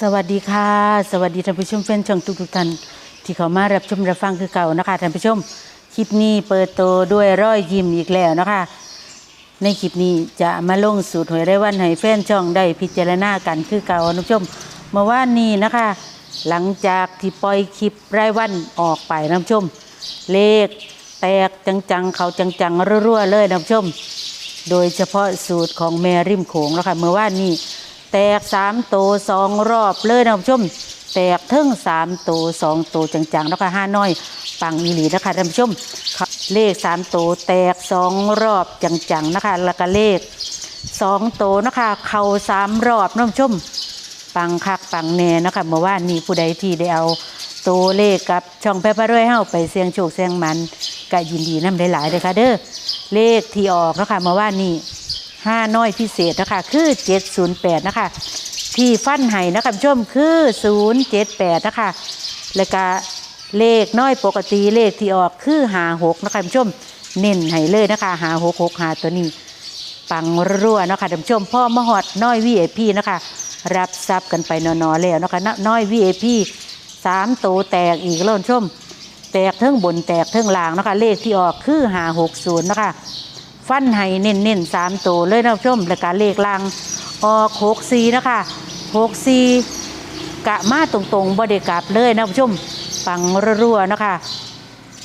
สวัสดีค่ะ สวัสดีท่านผู้ชมแฟนช่องทุกๆท่านที่เข้ามารับชมรับฟังคือเก่านะคะท่านผู้ชมคลิปนี้เปิดโตด้วยร้อยยิ้มอีกแล้วนะคะ ในคลิปนี้จะมาลงสูตรหวยไร้วันให้แฟนช่องได้พิจารณากันคือเก่าท่านผู้ชมเมื่อวานนี้นะคะ หลังจากที่ปล่อยคลิปรายวันออกไปท่านผู้ชม เลขแตกจังๆเขาจังๆรั่วๆเลยท่านผู้ชม โดยเฉพาะสูตรของแม่ริมโขงแล้วค่ะเมื่อวานนี้ แตกสามโตวสองรอบเลยนะผู้ชม แตกเทิงสามโตวสองโตวจังๆแล้วก็ห้าน้อยปังอีหลีนะคะท่านผู้ชม เลขสามโตวแตกสองรอบจังๆนะคะ แล้วก็เลขสองโตวนะคะ เข่าสามรอบนะผู้ชม ปังคักปังแน่นะคะเมื่อวานนี้ผู้ใดที่ได้เอาตัวเลขกับช่องแพร่พระรวยเฮาไปเสี่ยงโชคเสี่ยงมันก็ยินดีนำหลายเลยค่ะเด้อเลขที่ออกนะคะเมื่อวานนี้ ห้าน้อยพิเศษนะคะคือ708นะคะที่ฟันไห้นะคะผู้ชมคือ078นะคะแล้วก็เลขน้อยปกติเลขที่ออกคือ56นะคะผู้ชมเน้นให้เลยนะคะหา6 6หกหาตัวนี้ปังรั่วนะคะท่านผู้ชมพ่อมหอดน้อย VIP นะคะ รับทรัพย์กันไปนอนๆแล้วนะคะน้อย VIP สามโตวแตกอีกแล้วท่านผู้ชม แตกเทิงบนแตกเทิงล่างนะคะ เลขที่ออกคือหาหกศูนย์นะคะ ฟันให้เน้นเน้นๆสามตัวเลยนะท่านผู้ชมและการเลขล่างออกหกสี่นะคะหกสี่กะมาตรงๆบ่ได้กลับเลยนะผู้ชมปังรั่วๆนะคะ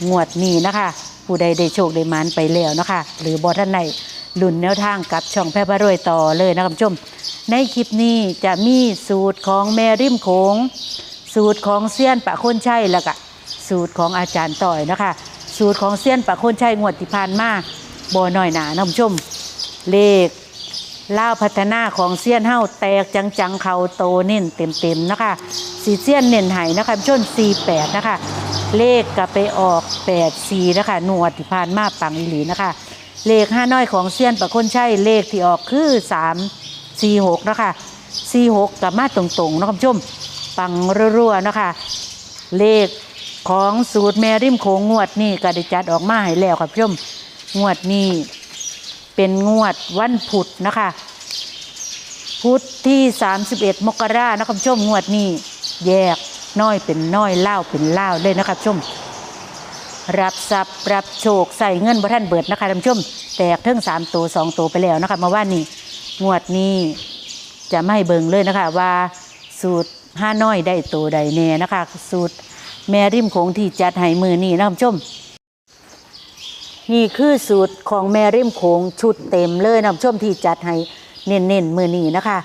งวดนี้นะคะ ผู้ใดได้โชคได้มานไปแล้วนะคะ หรือบอท่านใดลุ่นแนวทางกับช่องแพร่พระรวยต่อเลยนะครับผู้ชม ในคลิปนี้จะมีสูตรของแม่ริมโขง สูตรของเซียนปะคนชัยแล้วก็สูตรของอาจารย์ต่อยนะคะ สูตรของเซียนปะคนชัยงวดที่ผ่านมา บ่น้อยหนานะคุณผู้ชม เลขล่าวพัฒนาของเซียนเฮ้าแตกจังๆเขาโตเน้นเต็มๆนะคะสีเซียนเน้นไห้นะคะชน48นะคะ เลขก็ไปออก84นะคะหนวดที่ผ่านมาปังอีหลีนะคะ เลขห้าน้อยของเซียนประคนใช่เลขที่ออกคือ3 46นะคะ46กับมาตรงๆนะคุณผู้ชมปังรัวๆนะคะ เลขของสูตรแมริมโขงงวดนี่ก็ได้จัดออกมาให้แล้วครับผู้ชม งวดนี้เป็นงวดวันพุธนะคะ พุธที่ 31 มกรานะครับผู้ชมงวดนี้แยกน้อยเป็นน้อยเล่าเป็นเล่าเลยนะครับผู้ชม รับทรัพย์รับโชคใส่เงินบ่ท่านเบิดนะคะท่านผู้ชม แตกเทั้งสามตัวสองตัวไปแล้วนะคะมาว่านี่งวดนี้จะไม่เบิงเลยนะคะว่าสูตรห้าน้อยได้ตัวใดแน่นะคะ สูตรแม่ริมโขงที่จัดให้มือนี่นะคุณผู้ชม นี่คือสูตรของแม่ริมโขงชุดเต็มเลยนะคุณผู้ชมที่จัดให้เน้นๆมือนี้นะคะ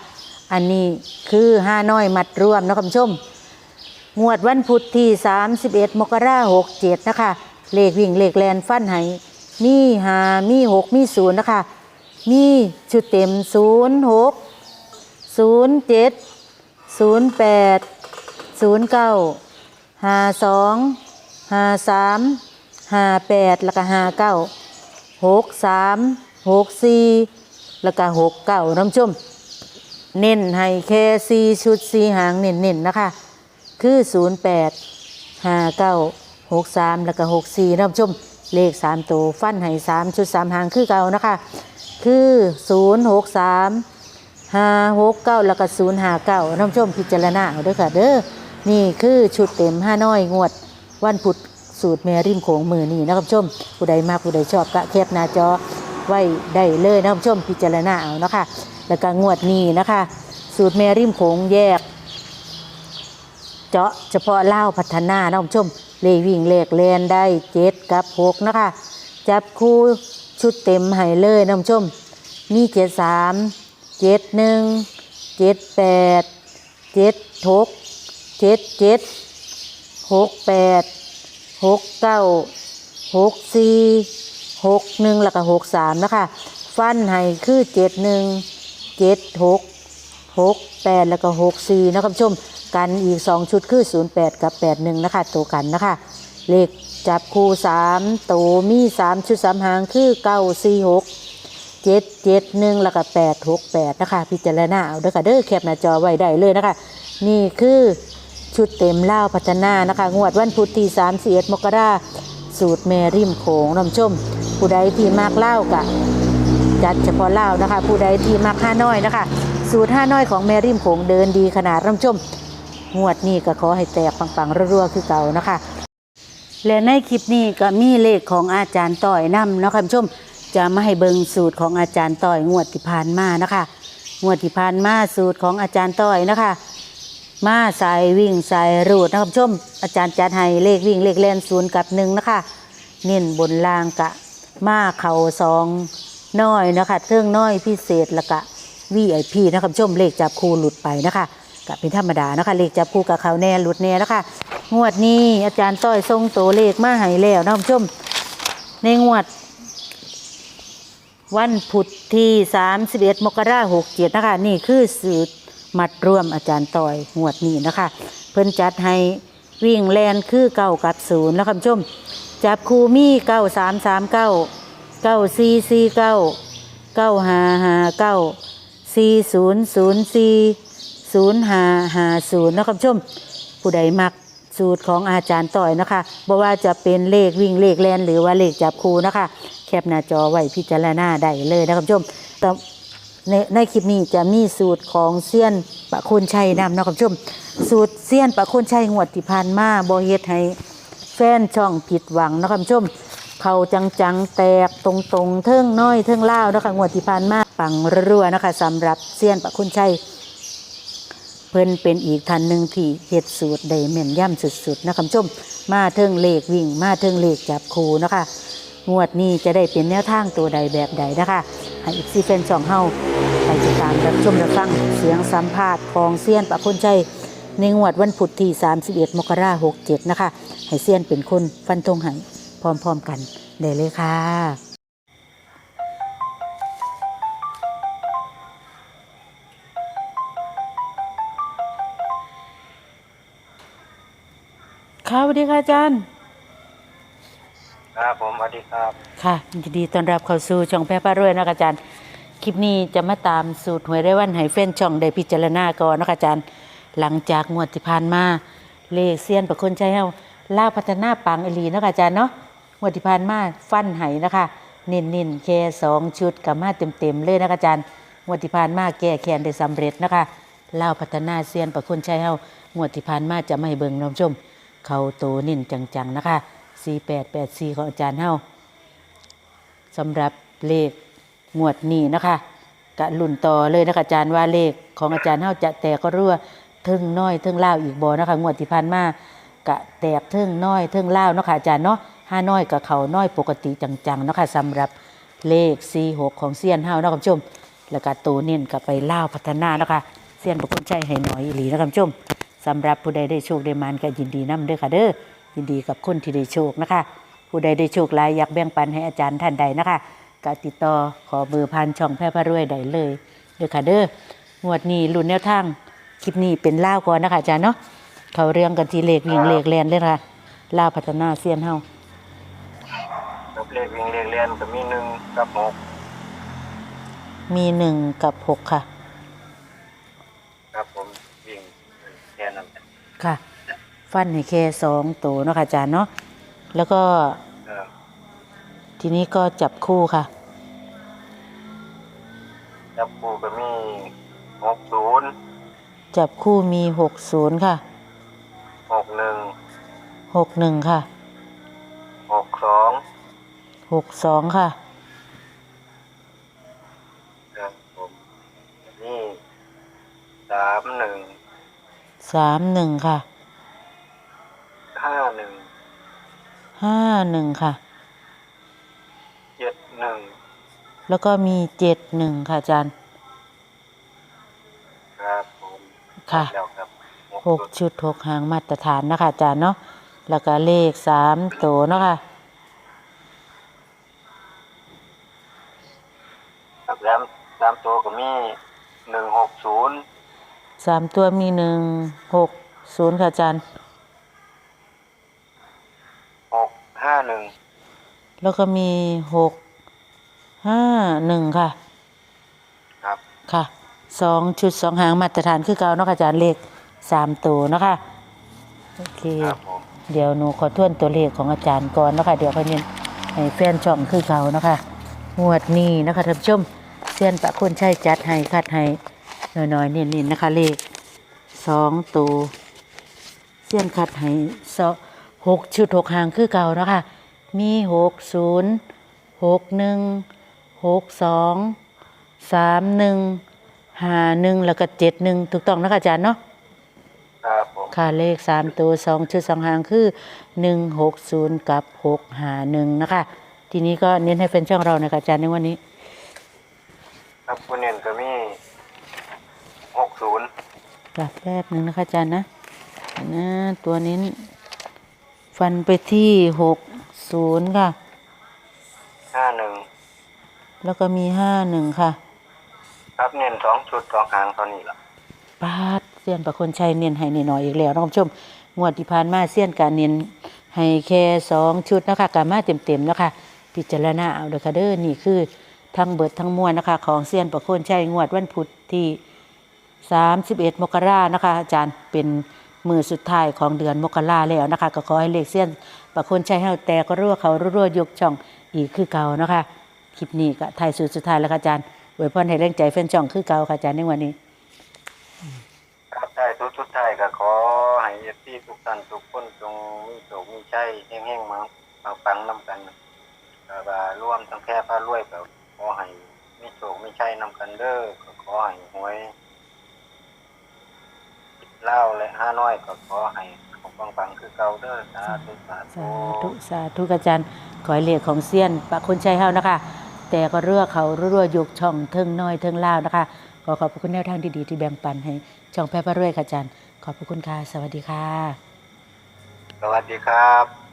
อันนี้คือห้าน้อยมัดรวมนะคุณผู้ชมงวดวันพุธที่ 31 มกราหกเจ็ดนะคะ เลขวิ่งเลขแลนฟันไห้มีหามีหกมีศูนย์นะคะ มีชุดเต็มศูนย์หกศูนย์เจ็ดศูนย์แปดศูนย์เก้าห้าสองห้าสาม ห้าแปดแล้วก็ห้าเก้าหกสามหกสี่แล้วก็หกเก้าน้ำชุ่มเน้นให้แค่ซีชุดซีหางเน้นๆนะคะ คือ0 8 5 9 6 3แล้วก็6 4นะผู้ำชุมเลข3ตัวฟันให้3ชุด3หางคือเก่านะคะ คือ0 6 3 5 6 9แล้วก็0 5 9นะผู้าเก้าน้ำชุมพิจารณาเอาด้วยค่ะเด้อนี่คือชุดเต็มห้าน้อยงวด วันพุธ สูตรแมริมโขงมือนี่นะครับชมผู้ใดมากผู้ใดชอบก็แคปหน้าจอไว้ได้เลยนะผู้ชมพิจารณาเอานะคะ แล้วก็งวดนี้นะคะ สูตรแมริมโขงแยก เจาะเฉพาะเล่าพัฒนานะคุณผู้ชมเลวิ่งเลขแลนได้เจ็ดกับหกนะคะ จับคู่ชุดเต็มให้เลยนะคุณผู้ชม มีเจ็ดสามเจ็ดหนึ่งเจ็ดแปดเจ็ดหกเจ็ดเจ็ดหกแปด หกเก้าหกสี่หกหนึ่งแล้วก็หกสามนะคะ ฟันให้คือเจ็ดหนึ่งเจ็ดหกหกแปดแล้วก็หกสี่นะครับผู้ชม กันอีกสองชุดคือศูนย์แปดกับแปดหนึ่งนะคะตัวกันนะคะ เลขจับคู่สามตัวมีสามชุดสามหางคือเก้าสี่หกเจ็ดเจ็ดหนึ่งแล้วก็แปดหกแปดนะคะ พิจารณาเอาเด้อค่ะเด้อแคปหน้าจอไว้ได้เลยนะคะ นี่คือ ชุดเต็มเล่าพัฒนานะคะ งวดวันพุธที่สามสิบเอ็ดมกราสูตรแมริมโขงน้ำชม ผู้ใดที่มากเล่ากะจัดเฉพาะเล่านะคะ ผู้ใดที่มักห้าน้อยนะคะ สูตรห้าน้อยของแมริมโขงเดินดีขนาดร่ำชม งวดนี้ก็ขอให้แตกปังๆรัวๆคือเก่านะคะ และในคลิปนี้ก็มีเลขของอาจารย์ต่อยนำนะคะคุณผู้ชมจะมาให้เบิงสูตรของอาจารย์ต่อยงวดที่ผ่านมานะคะ งวดที่ผ่านมาสูตรของอาจารย์ต่อยนะคะ มาสายวิ่งสายรูดนะครับชม อาจารย์จัดให้เลขวิ่งเลขเล่นศูนย์กับหนึ่งนะคะเน้นบนล่างกะ มาเข่าสองน้อยนะคะเครื่องน้อยพิเศษล้วก็วีไอพีนะครับชมเลขจับคู่หลุดไปนะคะกะเป็นธรรมดานะคะ เลขจับคู่กับเขาแน่หลุดแน่นะคะงวดนี้อาจารย์ต้อยทรงโตเลขมาให้แล้วนะครับคุณผู้ชม ในงวด วันพุธที่ 31 มกราคม67นะคะ นี่คือสูตร มัดร่วมอาจารย์ต่อยงวดนี้นะคะ เพิ่นจัดให้วิ่งแลนคือเก้ากับศูนย์แล้วคุณผู้ชม จับคูมี่เก้าสามสามเก้าเก้าสี่สี่เก้าเก้าห้าห้าเก้าสี่ศูนย์ศูนย์สี่ศูนย์ห้าห้าศูนย์นะคุณผู้ชม ผู้ใดมักสูตรของอาจารย์ต่อยนะคะบ่ว่าจะเป็นเลขวิ่งเลขแลนหรือว่าเลขจับคูนะคะ แคปหน้าจอไว้พิจารณาได้เลยนะคุณผู้ชมแต่ ในในคลิปนี้จะมีสูตรของเซียนปะคุณชัยนำนะคุณผู้ชม สูตรเซียนปะคุณชัยงวดที่ผ่านมาบ่เฮ็ดให้แฟนช่องผิดหวังนะคะคุณผู้ชมเขาจังๆแตกตรงๆเทิงน้อยเทิงเล่านะคะงวดที่ผ่านมาปังรัวๆนะคะสำหรับเซียนปะคุณชัยเพิ่นเป็นอีกท่านหนึ่งที่เฮ็ดสูตรได้แม่นย่ำสุดๆนะคะคุณผู้ชมมาเทิงเลขวิ่งมาเทิงเลขจับคูนะคะ งวดนี้จะได้เป็นแนวทางตัวใดแบบใดนะคะให้อีกซีแฟนช่องเฮาไปติดตามรับชมรับฟังเสียงสัมภาษณ์ของเซียนปะคุณชัยในงวดวันพุธที่ 31 มกราคม67นะคะ ให้เซียนเป็นคนฟันธงให้พร้อมๆกันได้เลยค่ะค่ะสวัสดีค่ะอาจารย์ ครับผมสวัสดีครับ ค่ะยินดีต้อนรับเข้าสู่ช่องแพร่ป้ารวยนะคะอาจารย์ คลิปนี้จะมาตามสูตรหวยได้วันให้แฟนช่องได้พิจารณาก่อนนะคะอาจารย์ หลังจากงวดที่ผ่านมา เลขเซียนประคนใจเฮาล่าวพัฒนาปังอหลีนะคะอาจารย์เนาะงวดที่ผ่านมาฟันไห้นะคะเน้นๆแค่สองชุดกับมาเต็มๆเลยนะคะอาจารย์งวดที่ผ่านมาแก้แค้นได้สำเร็จนะคะล่าวพัฒนาเซียนประคนใจเฮางวดที่ผ่านมาจะไม่เบิ่งน้องชม เขาโตนิ่นจังๆนะคะ 4884ของอาจารย์เฮาสำหรับเลขงวดนี้นะคะกะลุ่นต่อเลยนะคะอาจารย์ว่าเลขของอาจารย์เฮาจะแตกก็รั่วทึ่งน้อยทึ่งเล่าอีกบ่นะคะงวดที่ผ่านมากะแตกทึ่งน้อยทึ่งเล่านะคะอาจารย์เนาะห้าน้อยกับเขาน้อยปกติจังๆนะคะสำหรับเลข 46 ของเซียนเฮานาะคุณผู้ชม แล้วก็ตัวเน้นกับไปเล่าพัฒนานะคะเซียนบุคคลใจให้หน่อยอีหลีนะคุณผู้ชมสำหรับผู้ใดได้โชคได้มานก็ยินดีนํเด้อค่ะเด้อ ยินดีกับคนที่ได้โชคนะคะ ผู้ใดได้โชคหลายอยากแบ่งปันให้อาจารย์ท่านใดนะคะก็ติดต่อขอเบอร์พันช่องแพร่พระรวยได้เลยเด้อค่ะเด้องวดนี้รุ่นแนวทางคลิปนี้เป็นล่าวก่อนนะคะอาจารย์เนาะเขาเรื่องกันทีเลขวิ่งเลขแลนเลยค่ะล่าวพัฒนาเซียนเฮากับเลขวิ่งเลขเรียนก็มีหนึ่งกับหกมีหนึ่งกับหกค่ะ ครับผมวิ่งแค่นั้นค่ะ ฟันให้แค่สองตัวเนาะค่ะอาจารย์เนาะแล้วก็เออทีนี้ก็จับคู่ค่ะ จับคู่ก็มีหกศูนย์จับคู่มีหกศูนย์ค่ะหกหนึ่งหกหนึ่งค่ะหกสองหกสองค่ะครับผมนี่สามหนึ่งสามหนึ่งค่ะ ห้าหนึ่งห้าหนึ่งค่ะเจ็ดหนึ่งแล้วก็มีเจ็ดหนึ่งค่ะอาจารย์ ครับผมค่ะ แล้วครับหกชุดหกหางมาตรฐานนะคะอาจารย์เนาะแล้วก็เลขสามตัวเนาะค่ะครับแล้วสามตัวก็มีหนึ่งหกศูนย์สามตัวมีหนึ่งหกศูนย์ค่ะอาจารย์ หกห้าหนึ่ง แล้วก็มีหกห้าหนึ่งค่ะ ครับ ค่ะสองชุดสองหางมาตรฐานคือเก่าเนาะค่ะอาจารย์เลขสามตัวเนาะค่ะโอเคครับผมเดี๋ยวหนูขอทวนตัวเลขของอาจารย์ก่อนเนาะคะเดี๋ยวค่อยเน้นให้แฟนช่องคือเก่าเนาะคะงวดนี้นะคะท่านผู้ชมเซียนปะคนใช้จัดให้คัดให้น้อยๆเน้นๆนะคะเลขสองตัวเสี้ยนคัดให้สอหกชุดหกหางคือเก่าเนาะคะ มีหกศูนย์หกหนึ่งหกสองสามหนึ่งห้าหนึ่งแล้วก็เจ็ดหนึ่งถูกต้องนะคะอาจารย์เนาะครับผมค่ะเลขสามตัวสองชุดสองหางคือหนึ่งหกศูนย์กับหกหาหนึ่งนะคะ ทีนี้ก็เน้นให้เป็นช่องเรานะคะอาจารย์ในวันนี้ ครับคุณเนียนก็มีหกศูนย์กลับแป๊บหนึ่งนะคะอาจารย์นะนะตัวนี้ฟันไปที่หก ศูนย์ค่ะ ห้าหนึ่งแล้วก็มีห้าหนึ่งค่ะครับเนียนสองชุดสองหางเท่านี้ล่ะปาดเสี้ยนประคนชัยเนียนให้หน่อยๆอีกแล้วน้องผู้ชมงวดที่ผ่านมาเสี้ยนการเนียนให้แค่สองชุดนะคะกามาเต็มๆแล้วค่ะพิจารณาเอาเด้อค่ะเด้อนี่คือทั้งเบิดทั้งมวลนะคะ ของเสี้ยนประโคนชัยงวดวันพุธที่ 31 มกรานะคะ อาจารย์เป็น มือสุดท้ายของเดือนมกราแล้วนะคะ ก็ขอให้เลขเสี้ยนประคนชัยให้แต่ก็รั่วเขารั่วยกช่องอีกคือเก่านะคะคลิปนี้ก็ท้ายสุดสุดท้ายแล้วค่ะอาจารย์อวยพรให้แรงใจแฟนช่องคือเก่าค่ะอาจารย์ในวันนี้ครับใช่ทุกทุกท่ายก็ขอให้เอฟซีทุกท่านทุกคนจงมีโชคมีชัยแห้งๆมามาฟังน้ำกันก็ว่าร่วมทั้งแค่พระรวยก็ขอให้มีโชคมีชัยนำกันเด้อขอให้หวย เล่าและห้าน้อยก็ขอให้ของฟังฟังคือเก่าเด้อสาธุสาสาธุธุสาธุอาจารย์ขอให้เลขของเซียนปะคนชัยเฮานะคะ แต่ก็เรือเขารั่วยกช่องเทิงน้อยเทิงเล่านะคะขอขอบพระคุณแนวทางดีๆที่แบ่งปันให้ช่องแพร่พระรวยค่ะอาจารย์ ขอบพระคุณค่ะ สวัสดีค่ะ สวัสดีครับ